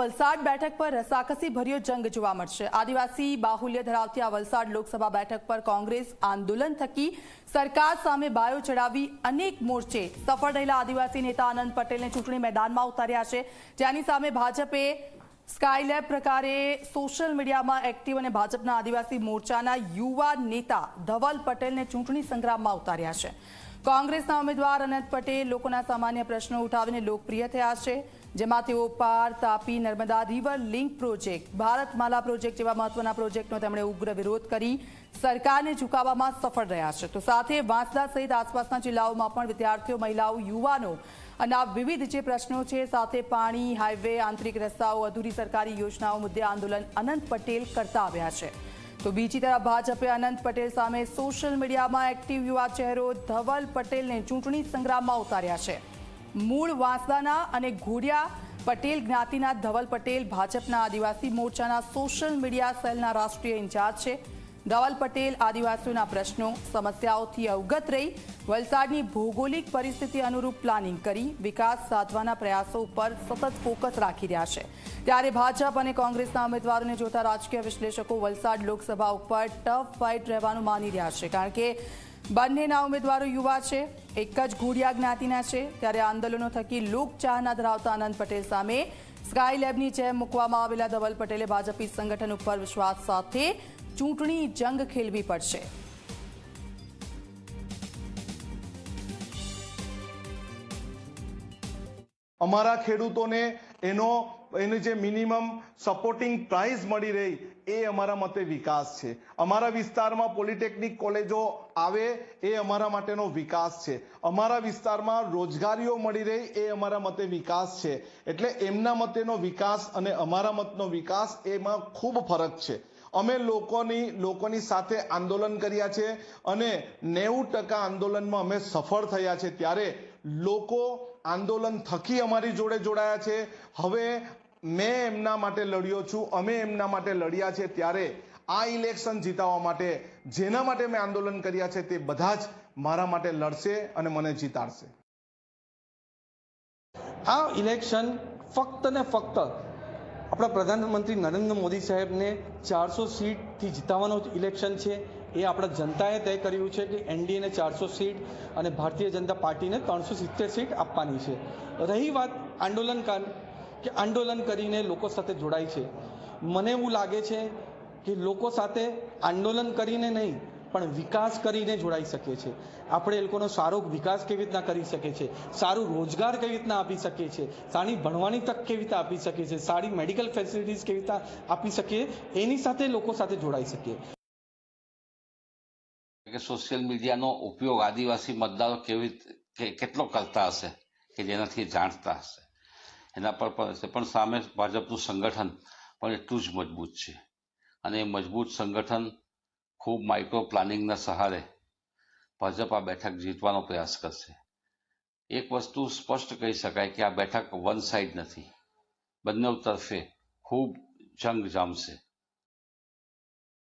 વલસાડ બેઠક પર રસાકસી ભર્યો જંગ જોવા મળશે. આદિવાસી બાહુલ્ય ધરાવતી આ વલસાડ લોકસભા બેઠક પર કોંગ્રેસ આંદોલન થકી સરકાર સામે બાયો ચડાવી અનેક મોરચે સફળ રહેલા આદિવાસી નેતા આનંદ પટેલને ચૂંટણી મેદાનમાં ઉતાર્યા છે. જેની સામે ભાજપે સ્કાયલેબ પ્રકારે સોશિયલ મીડિયામાં એક્ટિવ અને ભાજપના આદિવાસી મોરચાના યુવા નેતા ધવલ પટેલને ચૂંટણી સંગ્રામમાં ઉતાર્યા છે. કોંગ્રેસના ઉમેદવાર અનંત પટેલ લોકોના સામાન્ય પ્રશ્નો ઉઠાવીને લોકપ્રિય થયા છે, જેમાં તેઓ Par Tapi Narmada river link project, Bharatmala project જેવા મહત્વના પ્રોજેક્ટનો તેમણે ઉગ્ર વિરોધ કરી સરકારને ઝુકાવવામાં સફળ રહ્યા છે. તો સાથે વાંસદા સહિત આસપાસના જિલ્લાઓમાં પણ વિદ્યાર્થીઓ, મહિલાઓ, યુવાનો અને આ વિવિધ જે પ્રશ્નો છે, સાથે પાણી, હાઈવે, આંતરિક રસ્તાઓ, અધૂરી સરકારી યોજનાઓ મુદ્દે આંદોલન અનંત પટેલ કરતા આવ્યા છે. તો બીજી તરફ ભાજપે અનંત પટેલ સામે સોશિયલ મીડિયામાં એક્ટિવ યુવા ચહેરો ધવલ પટેલને ચૂંટણી સંગ્રામમાં ઉતાર્યા છે. મૂળ વાંસદાના અને ઘોડિયા પટેલ જ્ઞાતિના ધવલ પટેલ ભાજપના આદિવાસી મોરચાના સોશિયલ મીડિયા સેલના રાષ્ટ્રીય ઇન્ચાર્જ છે. ધવલ પટેલ, આદિવાસીઓના પ્રશ્નો, સમસ્યાઓથી અવગત રહી, વલસાડની ભૌગોલિક પરિસ્થિતિ અનુરૂપ પ્લાનિંગ કરી, વિકાસ સાધવાના પ્રયાસો ઉપર સતત ફોકસ રાખી રહ્યા છે. ત્યારે ભાજપ અને કોંગ્રેસના ઉમેદવારોને જોતા રાજકીય વિશ્લેષકો વલસાડ લોકસભા ઉપર ટફ ફાઇટ રહેવાનું માની રહ્યા છે. કારણ કે બંનેના ઉમેદવારો યુવા છે, એક જ ઘોડિયા જ્ઞાતિના છે. ત્યારે આંદોલનો થકી લોકચાહના ધરાવતા આનંદ પટેલ સામે સ્કાય લેબની જેમ મૂકવામાં આવેલા ધવલ પટેલે ભાજપી સંગઠન ઉપર વિશ્વાસ સાથે ચૂંટણી જંગ ખેલવી પડશે. અમારા ખેડૂતોને એનો, એની જે મિનિમમ સપોર્ટિંગ પ્રાઇસ મળી રહી, એ અમારા મતે વિકાસ છે. અમારા વિસ્તારમાં પોલિટેકનિક કોલેજો આવે, એ અમારા માટેનો વિકાસ છે. અમારા વિસ્તારમાં રોજગારીઓ મળી રહી, એ અમારા મતે વિકાસ છે. એટલે એમના મતેનો વિકાસ અને અમારા મતનો વિકાસ, એમાં ખૂબ ફરક છે. અમે લોકોની લોકોની સાથે આંદોલન કર્યા છે અને નેવું ટકા આંદોલનમાં અમે સફળ થયા છે. ત્યારે લોકો આંદોલન થકી અમારી જોડે જોડાયા છે. હવે મેં એમના માટે લડ્યો છું, અમે એમના માટે લડ્યા છે. ત્યારે આ ઇલેક્શન જીતાવવા માટે જેના માટે મેં આંદોલન કર્યા છે તે બધા જ મારા માટે લડશે અને મને જીતાડશે. આ ઇલેક્શન ફક્ત ને ફક્ત આપણા પ્રધાનમંત્રી નરેન્દ્ર મોદી સાહેબને ચારસો સીટથી જીતાવાનું ઇલેક્શન છે. એ આપણા જનતાએ તય કર્યું છે કે એનડીએને ચારસો સીટ અને ભારતીય જનતા પાર્ટીને ત્રણસો સિત્તેર સીટ આપવાની છે. રહી વાત આંદોલનકાર કે આંદોલન કરીને લોકો સાથે જોડાય છે. મને એવું લાગે છે કે લોકો સાથે આંદોલન કરીને નહીં પણ વિકાસ કરીને જોડાઈ શકીએ છીએ. આપણે એ લોકોનો સારો વિકાસ કેવી રીતના કરી શકીએ છીએ? સારું રોજગાર કેવી રીતના આપી શકીએ છીએ? સારી ભણવાની તક કેવી રીતે આપી શકીએ છીએ? સારી મેડિકલ ફેસિલિટીઝ કેવી રીતના આપી શકીએ? એની સાથે લોકો સાથે જોડાઈ શકીએ. કે સોશિયલ મીડિયાનો ઉપયોગ આદિવાસી મતદારો કેવી કેટલો કરતા હશે? કે જેનાથી જાણતા હશે? એના પર પણ સામે ભાજપનું સંગઠન પણ એટલું જ મજબૂત છે. અને મજબૂત સંગઠન ખૂબ માઇક્રો પ્લાનિંગના સહારે ભાજપ આ બેઠક જીતવાનો પ્રયાસ કરશે. એક વસ્તુ સ્પષ્ટ કહી શકાય કે આ બેઠક વન સાઇડ નથી. બંને તરફે ખૂબ જંગ જામશે.